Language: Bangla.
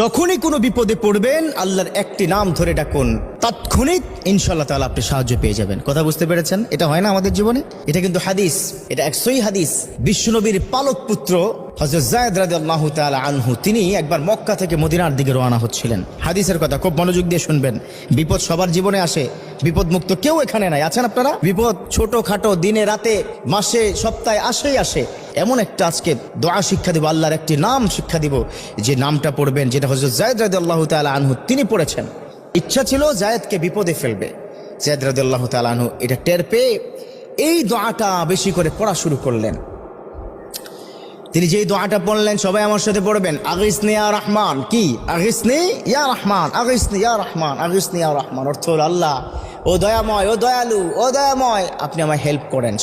যখনই কোনো বিপদে পড়বেন, আল্লাহর একটি নাম ধরে ডাকুন, তাৎক্ষণিক ইনশাল্লাহ তালা আপনি সাহায্য পেয়ে যাবেন। কথা বুঝতে পেরেছেন? এটা হয় না আমাদের জীবনে? এটা কিন্তু হাদিস, এটা একশোই হাদিস। বিশ্বনবীর পালক পুত্র হজরত জায়দ তাআলা আনহু, তিনি একবার মক্কা থেকে মদিনার দিকে রওনা হচ্ছিলেন। হাদিসের কথা খুব মনোযোগ দিয়ে শুনবেন। বিপদ সবার জীবনে আসে কেউ এখানে নাই। আছেন আপনারা? বিপদ দিনে, রাতে, মাসে, সপ্তাহে আসেই আসে। এমন একটা আজকে দোয়া শিক্ষা দিব, আল্লাহর একটি নাম শিক্ষা দিব, যে নামটা পড়বেন, যেটা হজরত জায়দ রাদ আল্লাহ আনহু, তিনি পড়েছেন। ইচ্ছা ছিল জায়দকে বিপদে ফেলবে। জায়দ রাদ আল্লাহ আনহু এটা টের পেয়ে এই দোয়াটা বেশি করে পড়া শুরু করলেন। তিনি যেই দোয়াটা পড়লেন, সবাই আমার সাথে পড়বেন। আগিসনি ইয়া রহমান। কি? আগিসনি ইয়া রহমান। আগিসনি ইয়া রহমান। আগিসনি ইয়া রহমান। অর্থ আল্লাহ। ও দয়াময়, ও দয়ালু, ও দয়াময়। আপনি আমায় হেল্প করেন।